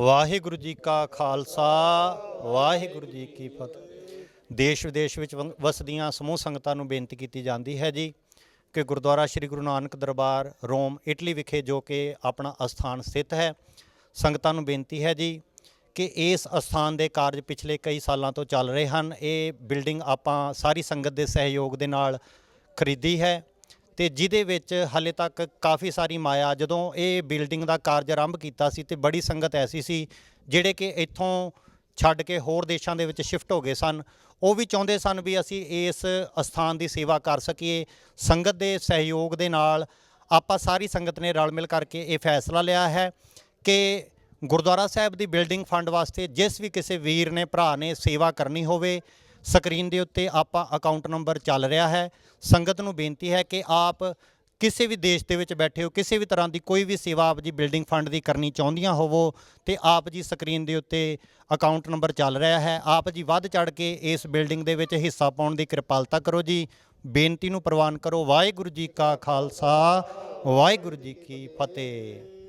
ਵਾਹਿਗੁਰੂ ਜੀ ਕਾ ਖਾਲਸਾ, ਵਾਹਿਗੁਰੂ ਜੀ ਕੀ ਫਤਿਹ। ਦੇਸ਼ ਵਿਦੇਸ਼ ਵਿੱਚ ਵੰ- ਵਸਦੀਆਂ ਸਮੂਹ ਸੰਗਤਾਂ ਨੂੰ ਬੇਨਤੀ ਕੀਤੀ ਜਾਂਦੀ ਹੈ ਜੀ ਕਿ ਗੁਰਦੁਆਰਾ ਸ੍ਰੀ ਗੁਰੂ ਨਾਨਕ ਦਰਬਾਰ, ਰੋਮ, ਇਟਲੀ ਵਿਖੇ ਜੋ ਕਿ ਆਪਣਾ ਅਸਥਾਨ ਸਥਿਤ ਹੈ, ਸੰਗਤਾਂ ਨੂੰ ਬੇਨਤੀ ਹੈ ਜੀ ਕਿ ਇਸ ਅਸਥਾਨ ਦੇ ਕਾਰਜ ਪਿਛਲੇ ਕਈ ਸਾਲਾਂ ਤੋਂ ਚੱਲ ਰਹੇ ਹਨ। ਇਹ ਬਿਲਡਿੰਗ ਆਪਾਂ ਸਾਰੀ ਸੰਗਤ ਦੇ ਸਹਿਯੋਗ ਦੇ ਨਾਲ ਖਰੀਦੀ ਹੈ। ਤੇ ਜਿਹਦੇ ਵਿੱਚ ਹਾਲੇ ਤੱਕ ਕਾਫੀ ਸਾਰੀ ਮਾਇਆ, ਜਦੋਂ ਇਹ ਬਿਲਡਿੰਗ ਦਾ ਕਾਰਜ ਆਰੰਭ ਕੀਤਾ ਸੀ ਤੇ ਬੜੀ ਸੰਗਤ ਐਸੀ ਸੀ, ਜਿਹੜੇ ਕਿ ਇੱਥੋਂ ਛੱਡ ਕੇ ਹੋਰ ਦੇਸ਼ਾਂ ਦੇ ਵਿੱਚ ਸ਼ਿਫਟ ਹੋ ਗਏ ਸਨ, ਉਹ ਵੀ ਚਾਹੁੰਦੇ ਸਨ ਵੀ ਅਸੀਂ ਇਸ ਅਸਥਾਨ ਦੀ ਸੇਵਾ ਕਰ ਸਕੀਏ। ਸੰਗਤ ਦੇ ਸਹਿਯੋਗ ਦੇ ਨਾਲ ਆਪਾਂ ਸਾਰੀ ਸੰਗਤ ਨੇ ਰਲ ਮਿਲ ਕਰਕੇ ਇਹ ਫੈਸਲਾ ਲਿਆ ਹੈ ਕਿ ਗੁਰਦੁਆਰਾ ਸਾਹਿਬ ਦੀ ਬਿਲਡਿੰਗ ਫੰਡ ਵਾਸਤੇ ਜਿਸ ਵੀ ਕਿਸੇ ਵੀਰ ਨੇ, ਭਰਾ ਨੇ ਸੇਵਾ ਕਰਨੀ ਹੋਵੇ ਸਕਰੀਨ ਦੇ ਉੱਤੇ ਆਪਾਂ ਅਕਾਊਂਟ ਨੰਬਰ ਚੱਲ ਰਿਹਾ ਹੈ। ਸੰਗਤ ਨੂੰ ਬੇਨਤੀ ਹੈ ਕਿ ਆਪ ਕਿਸੇ ਵੀ ਦੇਸ਼ ਦੇ ਵਿੱਚ ਬੈਠੇ ਹੋ, ਕਿਸੇ ਵੀ ਤਰ੍ਹਾਂ ਦੀ ਕੋਈ ਵੀ ਸੇਵਾ ਆਪ ਜੀ ਬਿਲਡਿੰਗ ਫੰਡ ਦੀ ਕਰਨੀ ਚਾਹੁੰਦੀਆਂ ਹੋਵੋ, ਤੇ ਆਪ ਜੀ ਸਕਰੀਨ ਦੇ ਉੱਤੇ ਅਕਾਊਂਟ ਨੰਬਰ ਚੱਲ ਰਿਹਾ ਹੈ। ਆਪ ਜੀ ਵੱਧ ਚੜ ਕੇ ਇਸ ਬਿਲਡਿੰਗ ਦੇ ਵਿੱਚ ਹਿੱਸਾ ਪਾਉਣ ਦੀ ਕਿਰਪਾਲਤਾ ਕਰੋ ਜੀ। ਬੇਨਤੀ ਨੂੰ ਪ੍ਰਵਾਨ ਕਰੋ। ਵਾਹਿਗੁਰੂ ਜੀ ਕਾ ਖਾਲਸਾ, ਵਾਹਿਗੁਰੂ ਜੀ ਕੀ ਫਤਿਹ।